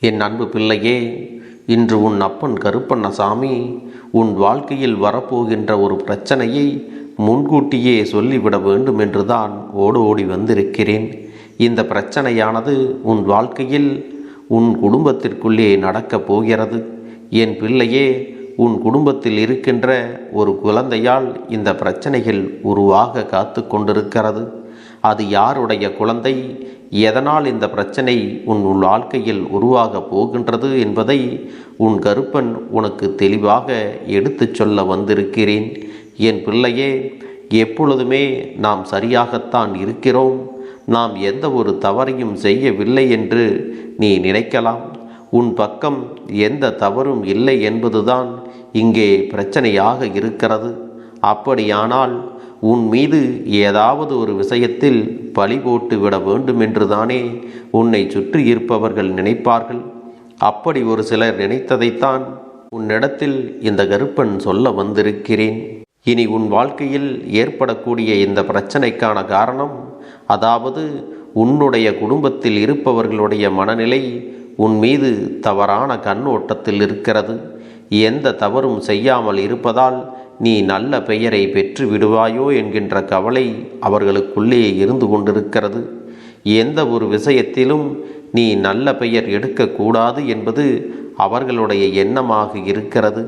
என் அன்பு பிள்ளையே இன்று உன் அப்பன் கருப்பண்ணசாமி உன் வாழ்க்கையில் வரப்போகின்ற ஒரு பிரச்சனையை முன்கூட்டியே சொல்லிவிட வேண்டும் என்றுதான் ஓடு ஓடி வந்திருக்கிறேன். இந்த பிரச்சனையானது உன் வாழ்க்கையில் உன் குடும்பத்திற்குள்ளே நடக்கப் போகிறது. என் பிள்ளையே உன் குடும்பத்தில் இருக்கின்ற ஒரு குழந்தையால் இந்த பிரச்சனைகள் உருவாக காத்து கொண்டிருக்கிறது. அது யாருடைய குழந்தை? எதனால் இந்த பிரச்சனை உன் உள் வாழ்க்கையில் உருவாக போகின்றது என்பதை உன் கருப்பன் உனக்கு தெளிவாக எடுத்துச் சொல்ல வந்திருக்கிறேன். என் பிள்ளையே எப்பொழுதுமே நாம் சரியாகத்தான் இருக்கிறோம். நாம் எந்த ஒரு தவறையும் செய்யவில்லை என்று நீ நினைக்கலாம். உன் பக்கம் எந்த தவறும் இல்லை என்பதுதான் இங்கே பிரச்சனையாக இருக்கிறது. அப்படியானால் உன் மீது ஏதாவது ஒரு விஷயத்தில் பழி போட்டு விட வேண்டும் என்றுதானே உன்னை சுற்றி இருப்பவர்கள் நினைப்பார்கள். அப்படி ஒரு சிலர் நினைத்ததைத்தான் உன்னிடத்தில் இந்த கருப்பன் சொல்ல வந்திருக்கிறேன். இனி உன் வாழ்க்கையில் ஏற்படக்கூடிய இந்த பிரச்சனைக்கான காரணம் அதாவது உன்னுடைய குடும்பத்தில் இருப்பவர்களுடைய மனநிலை உன் மீது தவறான கண்ணோட்டத்தில் இருக்கிறது. எந்த தவறும் செய்யாமல் இருப்பதால் நீ நல்ல பெயரை பெற்று விடுவாயோ என்கின்ற கவலை அவர்களுக்குள்ளே இருந்து கொண்டிருக்கிறது. எந்த ஒரு விஷயத்திலும் நீ நல்ல பெயர் எடுக்கக்கூடாது என்பது அவர்களுடைய எண்ணமாக இருக்கிறது.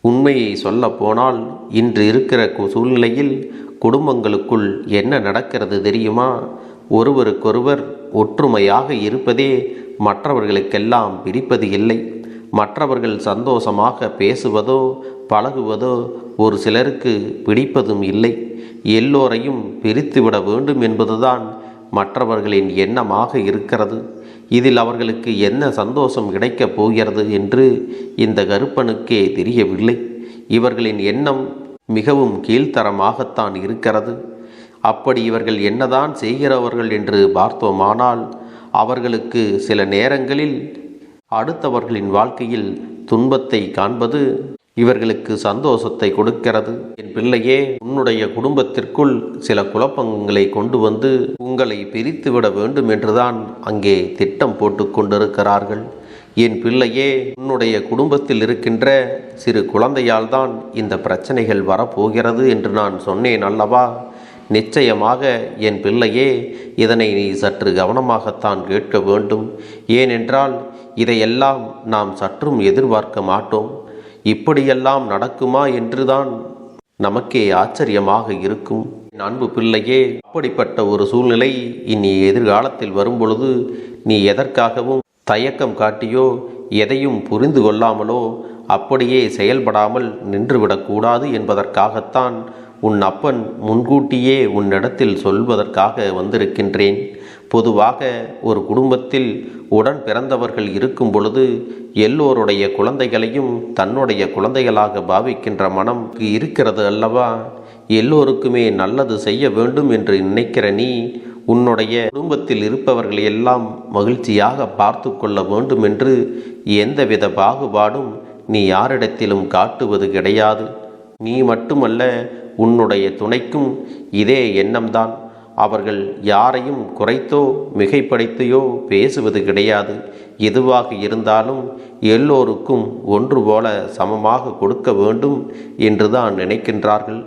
உண்மையை சொல்லப்போனால் இன்று இருக்கிற சூழ்நிலையில் குடும்பங்களுக்குள் என்ன நடக்கிறது தெரியுமா? ஒருவருக்கொருவர் ஒற்றுமையாக இருப்பதே மற்றவர்களுக்கெல்லாம் பிடிப்பது இல்லை. மற்றவர்கள் சந்தோஷமாக பேசுவதோ பழகுவதோ ஒரு சிலருக்கு பிடிப்பதும் இல்லை. எல்லோரையும் பிரித்துவிட வேண்டும் என்பதுதான் மற்றவர்களின் எண்ணமாக இருக்கிறது. இதில் அவர்களுக்கு என்ன சந்தோஷம் கிடைக்கப் போகிறது என்று இந்த கருப்பனுக்கே தெரியவில்லை. இவர்களின் எண்ணம் மிகவும் கீழ்த்தரமாகத்தான் இருக்கிறது. அப்படி இவர்கள் என்னதான் செய்கிறவர்கள் என்று பார்த்தோமானால் அவர்களுக்கு சில நேரங்களில் அடுத்தவர்களின் வாழ்க்கையில் துன்பத்தை காண்பது இவர்களுக்கு சந்தோஷத்தை கொடுக்கிறது. என் பிள்ளையே உன்னுடைய குடும்பத்திற்குள் சில குழப்பங்களை கொண்டு வந்து உங்களை பிரித்துவிட வேண்டும் என்றுதான் அங்கே திட்டம் போட்டு கொண்டிருக்கிறார்கள். என் பிள்ளையே உன்னுடைய குடும்பத்தில் இருக்கின்ற சிறு குழந்தையால் தான் இந்த பிரச்சனைகள் வரப்போகிறது என்று நான் சொன்னேன் அல்லவா? நிச்சயமாக என் பிள்ளையே இதனை நீ சற்று கவனமாகத்தான் கேட்க வேண்டும். ஏனென்றால் இதையெல்லாம் நாம் சற்றும் எதிர்பார்க்க மாட்டோம். இப்படியெல்லாம் நடக்குமா என்றுதான் நமக்கே ஆச்சரியமாக இருக்கும். அன்பு பிள்ளையே அப்படிப்பட்ட ஒரு சூழ்நிலை இனி எதிர்காலத்தில் வரும்பொழுது நீ எதற்காகவும் தயக்கம் காட்டியோ எதையும் புரிந்து கொள்ளாமலோ அப்படியே செயல்படாமல் நின்றுவிடக்கூடாது என்பதற்காகத்தான் உன் அப்பன் முன்கூட்டியே உன்னிடத்தில் சொல்வதற்காக வந்திருக்கின்றேன். பொதுவாக ஒரு குடும்பத்தில் உடன் பிறந்தவர்கள் இருக்கும் பொழுது எல்லோருடைய குழந்தைகளையும் தன்னுடைய குழந்தைகளாக பாவிக்கின்ற மனம் இருக்கிறது அல்லவா? எல்லோருக்குமே நல்லது செய்ய வேண்டும் என்று நினைக்கிற நீ உன்னுடைய குடும்பத்தில் இருப்பவர்களை எல்லாம் மகிழ்ச்சியாக பார்த்து கொள்ள வேண்டும் என்று எந்தவித பாகுபாடும் நீ யாரிடத்திலும் காட்டுவது கிடையாது. நீ மட்டுமல்ல உன்னுடைய துணைக்கும் இதே எண்ணம்தான். அவர்கள் யாரையும் குறைத்தோ மிகைப்படுத்தியோ பேசுவது கிடையாது. எதுவாக இருந்தாலும் எல்லோருக்கும் ஒன்று போல சமமாக கொடுக்க வேண்டும் என்றுதான் நினைக்கின்றார்கள்.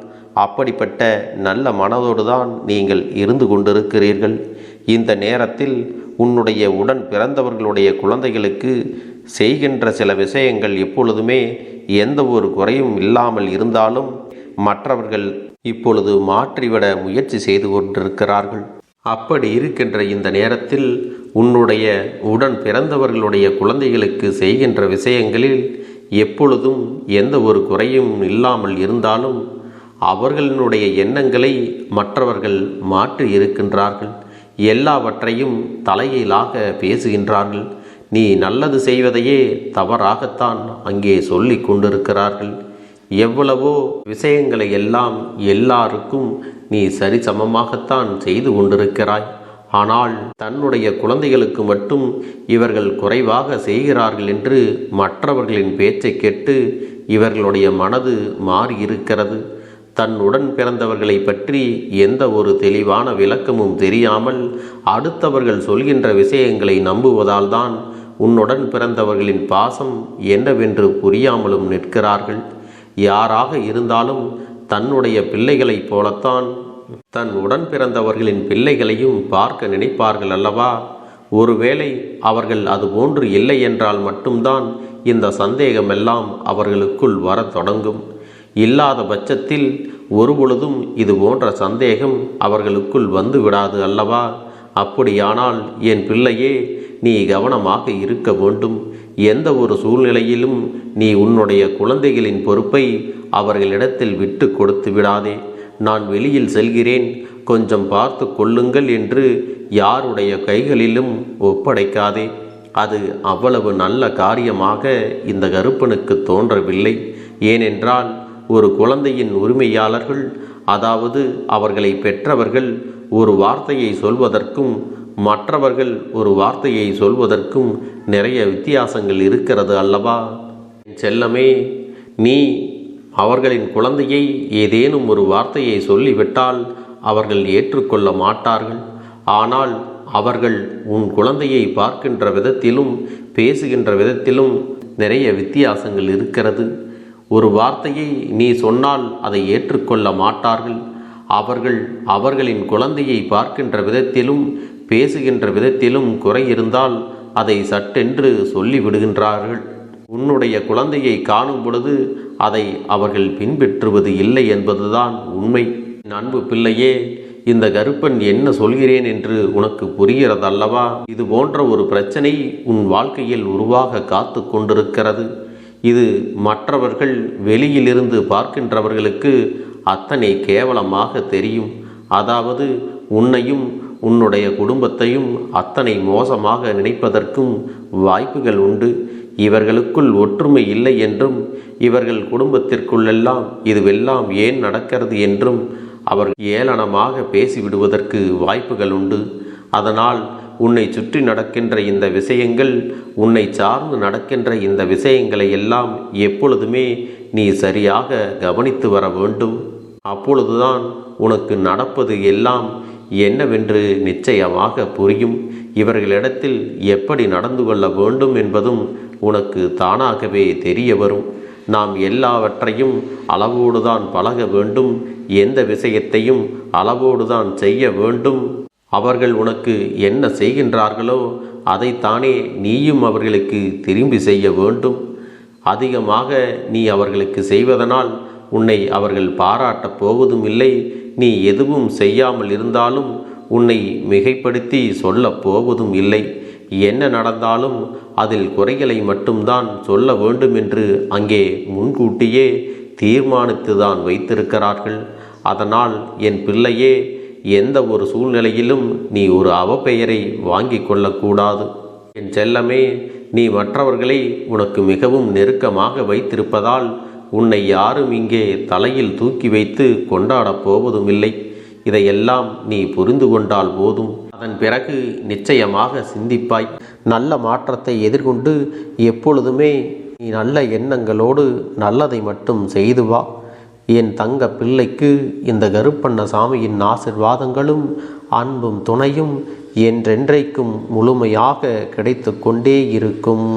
அப்படிப்பட்ட நல்ல மனதோடு தான் நீங்கள் இருந்து கொண்டிருக்கிறீர்கள். இந்த நேரத்தில் உன்னுடைய உடன் பிறந்தவர்களுடைய குழந்தைகளுக்கு செய்கின்ற சில விஷயங்கள் எப்பொழுதுமே எந்த ஒரு குறையும் இல்லாமல் இருந்தாலும் மற்றவர்கள் இப்பொழுது மாற்றிவிட முயற்சி செய்து கொண்டிருக்கிறார்கள். அப்படி இருக்கின்ற இந்த நேரத்தில் உன்னுடைய உடன் பிறந்தவர்களுடைய குழந்தைகளுக்கு செய்கின்ற விஷயங்களில் எப்பொழுதும் எந்த ஒரு குறையும் இல்லாமல் இருந்தாலும் அவர்களினுடைய எண்ணங்களை மற்றவர்கள் மாற்றி இருக்கின்றார்கள். எல்லாவற்றையும் தலையிலாக பேசுகின்றார்கள். நீ நல்லது செய்வதையே தவறாகத்தான் அங்கே சொல்லி கொண்டிருக்கிறார்கள். எவ்வளவோ விஷயங்களை எல்லாம் எல்லாருக்கும் நீ சரிசமமாகத்தான் செய்து கொண்டிருக்கிறாய். ஆனால் தன்னுடைய குழந்தைகளுக்கு மட்டும் இவர்கள் குறைவாக செய்கிறார்கள் என்று மற்றவர்களின் பேச்சை கேட்டு இவர்களுடைய மனது மாறியிருக்கிறது. தன்னுடன் பிறந்தவர்களை பற்றி எந்த ஒரு தெளிவான விளக்கமும் தெரியாமல் அடுத்தவர்கள் சொல்கின்ற விஷயங்களை நம்புவதால் தான் உன்னுடன் பிறந்தவர்களின் பாசம் என்னவென்று புரியாமலும் நிற்கிறார்கள். யாராக இருந்தாலும் தன்னுடைய பிள்ளைகளைப் போலத்தான். தன் உடன் பிறந்தவர்களின் பிள்ளைகளையும் பார்க்க நினைப்பார்கள் அல்லவா? ஒருவேளை அவர்கள் அதுபோன்று இல்லை என்றால் மட்டும்தான் இந்த சந்தேகமெல்லாம் அவர்களுக்குள் வரத் தொடங்கும். இல்லாத பட்சத்தில் ஒருபொழுதும் இது போன்ற சந்தேகம் அவர்களுக்குள் வந்து விடாது அல்லவா? அப்படியானால் என் பிள்ளையே நீ கவனமாக இருக்க வேண்டும். எந்த ஒரு சூழ்நிலையிலும் நீ உன்னுடைய குழந்தைகளின் பொறுப்பை அவர்களிடத்தில் விட்டு கொடுத்து விடாதே. நான் வெளியில் செல்கிறேன். கொஞ்சம் பார்த்து கொள்ளுங்கள் என்று யாருடைய கைகளிலும் ஒப்படைக்காதே. அது அவ்வளவு நல்ல காரியமாக இந்த கருப்பனுக்கு தோன்றவில்லை. ஏனென்றால் ஒரு குழந்தையின் உரிமையாளர்கள் அதாவது அவர்களை பெற்றவர்கள் ஒரு வார்த்தையை சொல்வதற்கும் மற்றவர்கள் ஒரு வார்த்தையை சொல்வதற்கும் நிறைய வித்தியாசங்கள் இருக்கிறது அல்லவா? செல்லமே நீ அவர்களின் குழந்தையை ஏதேனும் ஒரு வார்த்தையை சொல்லிவிட்டால் அவர்கள் ஏற்றுக்கொள்ள மாட்டார்கள். ஆனால் அவர்கள் உன் குழந்தையை பார்க்கின்ற விதத்திலும் பேசுகின்ற விதத்திலும் நிறைய வித்தியாசங்கள் இருக்கிறது. ஒரு வார்த்தையை நீ சொன்னால் அதை ஏற்றுக்கொள்ள மாட்டார்கள். அவர்கள் அவர்களின் குழந்தையை பார்க்கின்ற விதத்திலும் பேசுகின்ற விதத்திலும் குறை இருந்தால் அதை சட்டென்று சொல்லிவிடுகின்றார்கள். உன்னுடைய குழந்தையை காணும் பொழுது அதை அவர்கள் பின்பற்றுவது இல்லை என்பதுதான் உண்மை. அன்பு பிள்ளையே இந்த கருப்பன் என்ன சொல்கிறேன் என்று உனக்கு புரிகிறதல்லவா? இது போன்ற ஒரு பிரச்சனை உன் வாழ்க்கையில் உருவாக காத்து கொண்டிருக்கிறது. இது மற்றவர்கள் வெளியிலிருந்து பார்க்கின்றவர்களுக்கு அத்தனை கேவலமாக தெரியும். அதாவது உன்னையும் உன்னுடைய குடும்பத்தையும் அத்தனை மோசமாக நினைப்பதற்கும் வாய்ப்புகள் உண்டு. இவர்களுக்குள் ஒற்றுமை இல்லை என்றும் இவர்கள் குடும்பத்திற்குள்ளெல்லாம் இதுவெல்லாம் ஏன் நடக்கிறது என்றும் அவர் ஏளனமாக பேசிவிடுவதற்கு வாய்ப்புகள் உண்டு. அதனால் உன்னை சுற்றி நடக்கின்ற இந்த விஷயங்கள் உன்னை சார்ந்து நடக்கின்ற இந்த விஷயங்களை எல்லாம் எப்பொழுதுமே நீ சரியாக கவனித்து வர வேண்டும். அப்பொழுதுதான் உனக்கு நடப்பது எல்லாம் என்னவென்று நிச்சயமாக புரியும். இவர்களிடத்தில் எப்படி நடந்து கொள்ள வேண்டும் என்பதும் உனக்கு தானாகவே தெரிய வரும். நாம் எல்லாவற்றையும் அளவோடுதான் பழக வேண்டும். எந்த விஷயத்தையும் அளவோடுதான் செய்ய வேண்டும். அவர்கள் உனக்கு என்ன செய்கின்றார்களோ அதைத்தானே நீயும் அவர்களுக்கு திரும்பி செய்ய வேண்டும். அதிகமாக நீ அவர்களுக்கு செய்வதனால் உன்னை அவர்கள் பாராட்டப் போவதும் இல்லை நீ எதுவும் செய்யாமல் இருந்தாலும் உன்னை மிகைப்படுத்தி சொல்லப் போவதும் இல்லை. என்ன நடந்தாலும் அதில் குறைகளை மட்டும்தான் சொல்ல வேண்டும் என்று அங்கே முன்கூட்டியே தீர்மானித்துதான் வைத்திருக்கிறார்கள். அதனால் என் பிள்ளையே எந்த ஒரு சூழ்நிலையிலும் நீ ஒரு அவப்பெயரை வாங்கி கொள்ளக்கூடாது. என் செல்லமே நீ மற்றவர்களை உனக்கு மிகவும் நெருக்கமாக வைத்திருப்பதால் உன்னை யாரும் இங்கே தலையில் தூக்கி வைத்து கொண்டாடப் போவதும் இல்லை இதையெல்லாம் நீ புரிந்து கொண்டால் போதும். அதன் பிறகு நிச்சயமாக சிந்திப்பாய். நல்ல மாற்றத்தை எதிர்கொண்டு எப்பொழுதுமே நீ நல்ல எண்ணங்களோடு நல்லதை மட்டும் செய்து வா. என் தங்க பிள்ளைக்கு இந்த கருப்பண்ண சாமியின் ஆசிர்வாதங்களும் அன்பும் துணையும் என்றென்றைக்கும் முழுமையாக கிடைத்து கொண்டே இருக்கும்.